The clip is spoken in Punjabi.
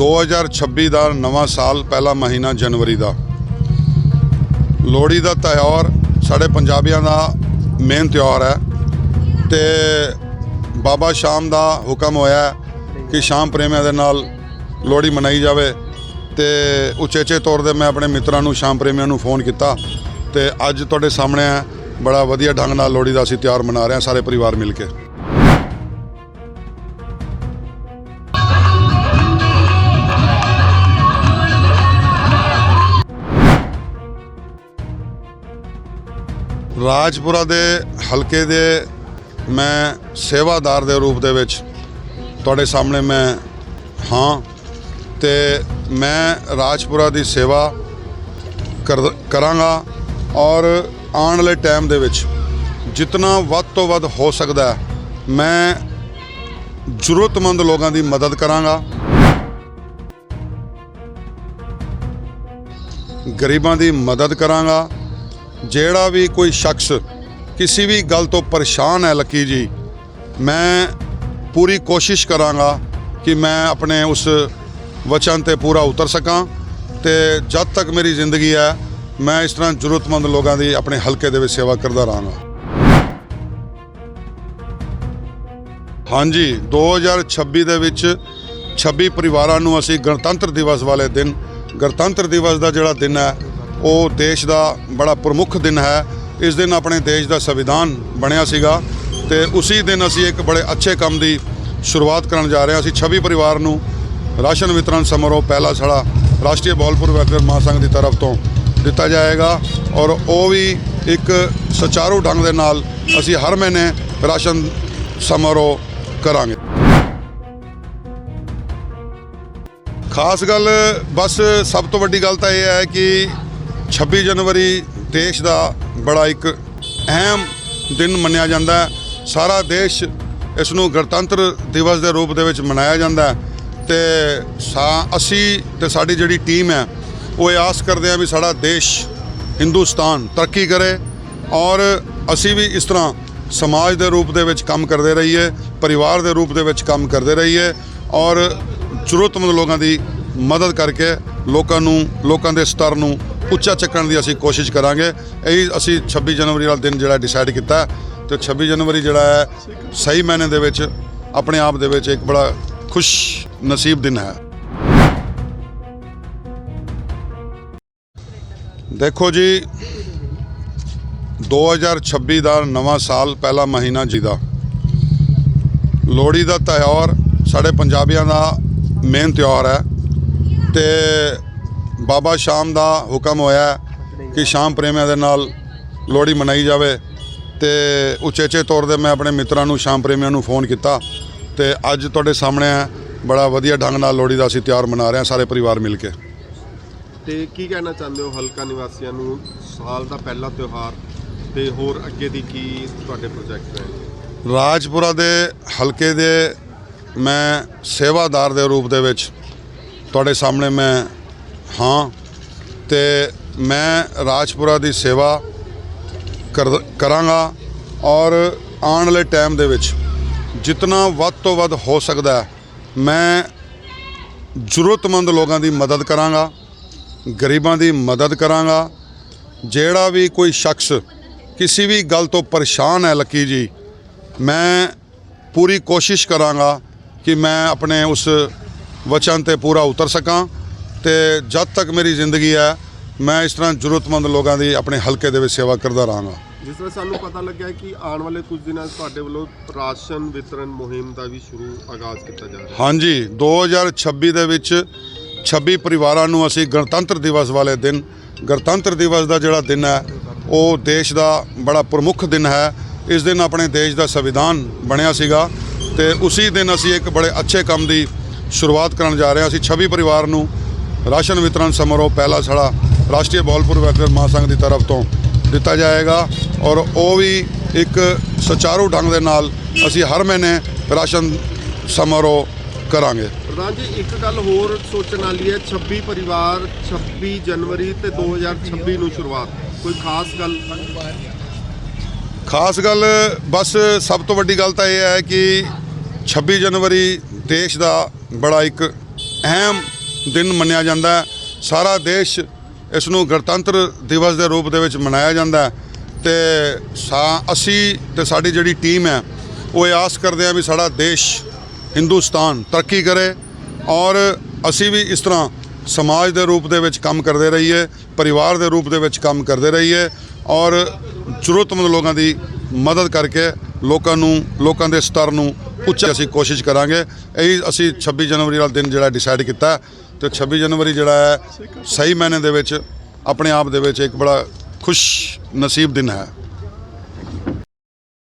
2026 ਦਾ ਨਵਾਂ ਸਾਲ ਪਹਿਲਾ ਮਹੀਨਾ ਜਨਵਰੀ ਦਾ। ਲੋਹੜੀ ਦਾ ਤਿਉਹਾਰ ਸਾਡੇ ਪੰਜਾਬੀਆਂ ਦਾ ਮੇਨ ਤਿਉਹਾਰ ਹੈ ਤੇ ਬਾਬਾ ਸ਼ਾਮ ਦਾ ਹੁਕਮ ਹੋਇਆ ਕਿ ਸ਼ਾਮ ਪ੍ਰੇਮੀਆਂ ਦੇ ਨਾਲ ਲੋਹੜੀ ਮਨਾਈ ਜਾਵੇ ਤੇ ਉਚੇਚੇ ਤੌਰ ਤੇ ਮੈਂ ਆਪਣੇ ਮਿੱਤਰਾਂ ਨੂੰ, ਸ਼ਾਮ ਪ੍ਰੇਮੀਆਂ ਨੂੰ ਫੋਨ ਕੀਤਾ ਤੇ ਅੱਜ ਤੁਹਾਡੇ ਸਾਹਮਣੇ ਹੈ, ਬੜਾ ਵਧੀਆ ਢੰਗ ਨਾਲ ਲੋਹੜੀ ਦਾ ਅਸੀਂ ਤਿਉਹਾਰ ਮਨਾ ਰਹੇ ਹਾਂ ਸਾਰੇ ਪਰਿਵਾਰ ਮਿਲ ਕੇ। ਰਾਜਪੁਰਾ ਦੇ ਹਲਕੇ ਦੇ ਮੈਂ ਸੇਵਾਦਾਰ ਦੇ ਰੂਪ ਦੇ ਵਿੱਚ ਤੁਹਾਡੇ ਸਾਹਮਣੇ ਮੈਂ ਹਾਂ ਤੇ ਮੈਂ ਰਾਜਪੁਰਾ ਦੀ ਸੇਵਾ ਕਰ- ਕਰਾਂਗਾ ਔਰ ਆਉਣ ਵਾਲੇ ਟਾਈਮ ਦੇ ਵਿੱਚ ਜਿੰਨਾ ਵੱਧ ਤੋਂ ਵੱਧ ਹੋ ਸਕਦਾ ਮੈਂ ਜ਼ਰੂਰਤਮੰਦ ਲੋਕਾਂ ਦੀ ਮਦਦ ਕਰਾਂਗਾ। ਗਰੀਬਾਂ ਦੀ ਮਦਦ ਕਰਾਂਗਾ। ਜਿਹੜਾ ਵੀ ਕੋਈ ਸ਼ਖਸ ਕਿਸੇ ਵੀ ਗੱਲ ਤੋਂ ਪਰੇਸ਼ਾਨ ਹੈ ਲੱਕੀ ਜੀ, ਮੈਂ ਪੂਰੀ ਕੋਸ਼ਿਸ਼ ਕਰਾਂਗਾ ਕਿ ਮੈਂ ਆਪਣੇ ਉਸ ਵਚਨ ਤੇ ਪੂਰਾ ਉਤਰ ਸਕਾਂ ਤੇ ਜਦ ਤੱਕ ਮੇਰੀ ਜ਼ਿੰਦਗੀ ਹੈ, ਮੈਂ ਇਸ ਤਰ੍ਹਾਂ ਜ਼ਰੂਰਤਮੰਦ ਲੋਕਾਂ ਦੀ ਆਪਣੇ ਹਲਕੇ ਦੇ ਵਿੱਚ ਸੇਵਾ ਕਰਦਾ ਰਹਾਂਗਾ। ਹਾਂਜੀ 2026 ਦੇ ਵਿੱਚ 26 ਪਰਿਵਾਰਾਂ ਨੂੰ ਅਸੀਂ ਗਣਤੰਤਰ ਦਿਵਸ ਵਾਲੇ ਦਿਨ, ਗਣਤੰਤਰ ਦਿਵਸ ਦਾ ਜਿਹੜਾ ਦਿਨ ਹੈ ਉਹ ਦੇਸ਼ ਦਾ ਬੜਾ ਪ੍ਰਮੁੱਖ ਦਿਨ ਹੈ। ਇਸ ਦਿਨ ਆਪਣੇ ਦੇਸ਼ ਦਾ ਸੰਵਿਧਾਨ ਬਣਿਆ ਸੀਗਾ ਤੇ ਉਸੇ ਦਿਨ ਅਸੀਂ ਇੱਕ ਬੜੇ ਅੱਛੇ ਕੰਮ ਦੀ ਸ਼ੁਰੂਆਤ ਕਰਨ ਜਾ ਰਹੇ ਹਾਂ। ਅਸੀਂ 26 ਪਰਿਵਾਰ ਨੂੰ ਰਾਸ਼ਨ ਵਿਤਰਨ ਸਮਾਰੋਹ ਪਹਿਲਾ ਸਾਡਾ ਰਾਸ਼ਟਰੀ ਬੋਲਪੁਰ ਵੈਲਫੇਅਰ ਮਹਾਸੰਘ ਦੀ ਤਰਫ ਤੋਂ ਦਿੱਤਾ ਜਾਏਗਾ ਔਰ ਉਹ ਵੀ ਇੱਕ ਸੁਚਾਰੂ ਢੰਗ ਦੇ ਨਾਲ ਅਸੀਂ ਹਰ ਮਹੀਨੇ ਰਾਸ਼ਨ ਸਮਾਰੋਹ ਕਰਾਂਗੇ। ਖਾਸ ਗੱਲ ਬਸ ਸਭ ਤੋਂ ਵੱਡੀ ਗੱਲ ਤਾਂ ਇਹ ਹੈ ਕਿ 26 ਜਨਵਰੀ ਦੇਸ਼ ਦਾ ਬੜਾ ਇੱਕ ਅਹਿਮ ਦਿਨ ਮੰਨਿਆ ਜਾਂਦਾ ਹੈ। ਸਾਰਾ ਦੇਸ਼ ਇਸ ਨੂੰ ਗਣਤੰਤਰ ਦਿਵਸ ਦੇ ਰੂਪ ਦੇ ਵਿੱਚ ਮਨਾਇਆ ਜਾਂਦਾ ਹੈ ਤੇ ਸਾ- ਅਸੀਂ ਤੇ ਸਾਡੀ ਜਿਹੜੀ ਟੀਮ ਹੈ, ਉਹ ਇਹ ਆਸ ਕਰਦੇ ਹਾਂ ਵੀ ਸਾਡਾ ਦੇਸ਼ ਹਿੰਦੁਸਤਾਨ ਤਰੱਕੀ ਕਰੇ ਔਰ ਅਸੀਂ ਵੀ ਇਸ ਤਰ੍ਹਾਂ ਸਮਾਜ ਦੇ ਰੂਪ ਦੇ ਵਿੱਚ ਕੰਮ ਕਰਦੇ ਰਹੀਏ, ਪਰਿਵਾਰ ਦੇ ਰੂਪ ਦੇ ਵਿੱਚ ਕੰਮ ਕਰਦੇ ਰਹੀਏ ਔਰ ਜ਼ਰੂਰਤਮੰਦ ਲੋਕਾਂ ਦੀ ਮਦਦ ਕਰਕੇ ਲੋਕਾਂ ਨੂੰ, ਲੋਕਾਂ ਦੇ ਸਤਰ ਨੂੰ ਉੱਚਾ ਚੱਕਣ ਦੀ ਅਸੀਂ ਕੋਸ਼ਿਸ਼ ਕਰਾਂਗੇ। ਇਹੀ ਅਸੀਂ 26 ਜਨਵਰੀ ਵਾਲਾ ਦਿਨ ਜਿਹੜਾ ਡਿਸਾਈਡ ਕੀਤਾ। ਹੈ ਤੇ 26 ਜਨਵਰੀ ਜਿਹੜਾ ਹੈ, ਸਹੀ ਮਾਇਨੇ ਦੇ ਵਿੱਚ, ਆਪਣੇ ਆਪ ਦੇ ਵਿੱਚ ਇੱਕ ਬੜਾ ਖੁਸ਼ ਨਸੀਬ ਦਿਨ ਹੈ। ਦੇਖੋ ਜੀ 2026 ਦਾ ਨਵਾਂ ਸਾਲ ਪਹਿਲਾ ਮਹੀਨਾ ਜਿਹਦਾ। ਲੋਹੜੀ ਦਾ ਤਿਉਹਾਰ ਸਾਡੇ ਪੰਜਾਬੀਆਂ ਦਾ ਮੇਨ ਤਿਉਹਾਰ ਹੈ। ਤੇ ਬਾਬਾ ਸ਼ਾਮ ਦਾ ਹੁਕਮ ਹੋਇਆ ਕਿ ਸ਼ਾਮ ਪ੍ਰੇਮੀਆਂ ਦੇ ਨਾਲ ਲੋਹੜੀ ਮਨਾਈ ਜਾਵੇ ਤੇ ਉਚੇਚੇ ਤੌਰ ਤੇ ਮੈਂ ਆਪਣੇ ਮਿੱਤਰਾਂ ਨੂੰ ਸ਼ਾਮ ਪ੍ਰੇਮੀਆਂ ਨੂੰ ਫੋਨ ਕੀਤਾ ਤੇ ਅੱਜ ਤੁਹਾਡੇ ਸਾਹਮਣੇ ਬੜਾ ਵਧੀਆ ਢੰਗ ਨਾਲ ਲੋਹੜੀ ਦਾ ਅਸੀਂ ਤਿਉਹਾਰ ਮਨਾ ਰਹੇ ਹਾਂ ਸਾਰੇ ਪਰਿਵਾਰ ਮਿਲ ਕੇ। ਤੇ ਕੀ ਕਹਿਣਾ ਚਾਹੁੰਦੇ ਹੋ ਹਲਕਾ ਨਿਵਾਸੀਆਂ ਨੂੰ ਸਾਲ ਦਾ ਪਹਿਲਾ ਤਿਉਹਾਰ ਤੇ ਹੋਰ ਅੱਗੇ ਦੀ ਕੀ ਤੁਹਾਡੇ ਪ੍ਰੋਜੈਕਟ ਹੈ ਰਾਜਪੁਰਾ ਦੇ ਹਲਕੇ ਦੇ ਮੈਂ ਸੇਵਾਦਾਰ ਦੇ ਰੂਪ ਦੇ ਵਿੱਚ ਤੁਹਾਡੇ ਸਾਹਮਣੇ ਮੈਂ ਹਾਂ, ਤੇ ਮੈਂ ਰਾਜਪੁਰਾ ਦੀ ਸੇਵਾ ਕਰ- ਕਰਾਂਗਾ ਔਰ ਆਉਣ ਵਾਲੇ ਟਾਈਮ ਦੇ ਵਿੱਚ ਜਿੰਨਾ ਵੱਧ ਤੋਂ ਵੱਧ ਹੋ ਸਕਦਾ ਮੈਂ ਜ਼ਰੂਰਤਮੰਦ ਲੋਕਾਂ ਦੀ ਮਦਦ ਕਰਾਂਗਾ, ਗਰੀਬਾਂ ਦੀ ਮਦਦ ਕਰਾਂਗਾ, ਜਿਹੜਾ ਵੀ ਕੋਈ ਸ਼ਖਸ ਕਿਸੇ ਵੀ ਗੱਲ ਤੋਂ ਪਰੇਸ਼ਾਨ ਹੈ ਲੱਕੀ ਜੀ, ਮੈਂ ਪੂਰੀ ਕੋਸ਼ਿਸ਼ ਕਰਾਂਗਾ ਕਿ ਮੈਂ ਆਪਣੇ ਉਸ ਵਚਨ ਤੇ ਪੂਰਾ ਉਤਰ ਸਕਾਂ। ਤੇ ਜਦ ਤੱਕ ਮੇਰੀ ਜ਼ਿੰਦਗੀ ਹੈ ਮੈਂ ਇਸ ਤਰ੍ਹਾਂ ਜ਼ਰੂਰਤਮੰਦ ਲੋਕਾਂ ਦੀ ਆਪਣੇ ਹਲਕੇ ਦੇ ਵਿੱਚ ਸੇਵਾ ਕਰਦਾ ਰਹਾਂਗਾ। ਜਿਸ ਤਰ੍ਹਾਂ ਸਾਨੂੰ ਪਤਾ ਲੱਗਿਆ ਕਿ ਆਉਣ ਵਾਲੇ ਕੁਝ ਦਿਨਾਂ 'ਚ ਤੁਹਾਡੇ ਵੱਲੋਂ ਰਾਸ਼ਨ ਵਿਤਰਨ ਮੁਹਿੰਮ ਦਾ ਵੀ ਸ਼ੁਰੂ ਆਗਾਜ਼ ਕੀਤਾ ਜਾ ਰਿਹਾ ਹੈ। ਹਾਂਜੀ 2026 ਦੇ ਵਿੱਚ 26 ਪਰਿਵਾਰਾਂ ਨੂੰ ਅਸੀਂ ਗਣਤੰਤਰ ਦਿਵਸ ਵਾਲੇ ਦਿਨ ਗਣਤੰਤਰ ਦਿਵਸ ਦਾ ਜਿਹੜਾ ਦਿਨ ਹੈ ਉਹ ਦੇਸ਼ ਦਾ ਬੜਾ ਪ੍ਰਮੁੱਖ ਦਿਨ ਹੈ। ਇਸ ਦਿਨ ਆਪਣੇ ਦੇਸ਼ ਦਾ ਸੰਵਿਧਾਨ ਬਣਿਆ ਸੀਗਾ ਤੇ ਉਸੇ ਦਿਨ ਅਸੀਂ ਇੱਕ ਬੜੇ ਅੱਛੇ ਕੰਮ ਦੀ ਸ਼ੁਰੂਆਤ ਕਰਨ ਜਾ ਰਹੇ ਹਾਂ। ਅਸੀਂ 26 ਪਰਿਵਾਰ ਨੂੰ ਰਾਸ਼ਨ ਵਿਤਰਨ ਸਮਾਰੋਹ ਪਹਿਲਾ ਸਾਡਾ ਰਾਸ਼ਟਰੀ ਬੋਲਪੁਰ ਵੈਲਫੇਅਰ ਮਹਾਸੰਘ ਦੀ ਤਰਫ ਤੋਂ ਦਿੱਤਾ ਜਾਏਗਾ ਔਰ ਉਹ ਵੀ ਇੱਕ ਸੁਚਾਰੂ ਢੰਗ ਦੇ ਨਾਲ ਅਸੀਂ ਹਰ ਮਹੀਨੇ ਰਾਸ਼ਨ ਸਮਾਰੋਹ ਕਰਾਂਗੇ। ਪ੍ਰਧਾਨ ਜੀ ਇੱਕ ਗੱਲ ਹੋਰ ਸੋਚਣ ਵਾਲੀ ਹੈ 26 ਪਰਿਵਾਰ 26 ਜਨਵਰੀ ਤੇ 2026 ਨੂੰ ਸ਼ੁਰੂਆਤ ਕੋਈ ਖਾਸ ਗੱਲ? ਖਾਸ ਗੱਲ ਬਸ ਸਭ ਤੋਂ ਵੱਡੀ ਗੱਲ ਤਾਂ ਇਹ ਹੈ ਕਿ 26 ਜਨਵਰੀ ਦੇਸ਼ ਦਾ ਬੜਾ ਇੱਕ ਅਹਿਮ ਦਿਨ ਮੰਨਿਆ ਜਾਂਦਾ ਸਾਰਾ ਦੇਸ਼ ਇਸ ਨੂੰ ਗਣਤੰਤਰ ਦਿਵਸ ਦੇ ਰੂਪ ਦੇ ਵਿੱਚ ਮਨਾਇਆ ਜਾਂਦਾ ਹੈ ਤੇ ਸਾ ਅਸੀਂ ਤੇ ਸਾਡੀ ਜਿਹੜੀ ਟੀਮ ਹੈ, ਉਹ ਇਹ ਆਸ ਕਰਦੇ ਆ ਵੀ ਸਾਡਾ ਦੇਸ਼ ਹਿੰਦੁਸਤਾਨ ਤਰੱਕੀ ਕਰੇ ਔਰ ਅਸੀਂ ਵੀ ਇਸ ਤਰ੍ਹਾਂ ਸਮਾਜ ਦੇ ਰੂਪ ਦੇ ਵਿੱਚ ਕੰਮ ਕਰਦੇ ਰਹੀਏ, ਪਰਿਵਾਰ ਦੇ ਰੂਪ ਦੇ ਵਿੱਚ ਕੰਮ ਕਰਦੇ ਰਹੀਏ ਔਰ ਜ਼ਰੂਰਤਮੰਦ ਲੋਕਾਂ ਦੀ ਮਦਦ ਕਰਕੇ ਲੋਕਾਂ ਨੂੰ, ਲੋਕਾਂ ਦੇ ਸਤਰ ਨੂੰ ਉੱਚਾ ਅਸੀਂ ਕੋਸ਼ਿਸ਼ ਕਰਾਂਗੇ। ਇਹੀ ਅਸੀਂ 26 ਜਨਵਰੀ ਵਾਲਾ ਦਿਨ ਜਿਹੜਾ ਡਿਸਾਈਡ ਕੀਤਾ। ਤੇ 26 ਜਨਵਰੀ ਜਿਹੜਾ ਹੈ, ਸਹੀ ਮਾਇਨੇ ਦੇ ਵਿੱਚ, ਆਪਣੇ ਆਪ ਦੇ ਵਿੱਚ ਇੱਕ ਬੜਾ ਖੁਸ਼ ਨਸੀਬ ਦਿਨ ਹੈ।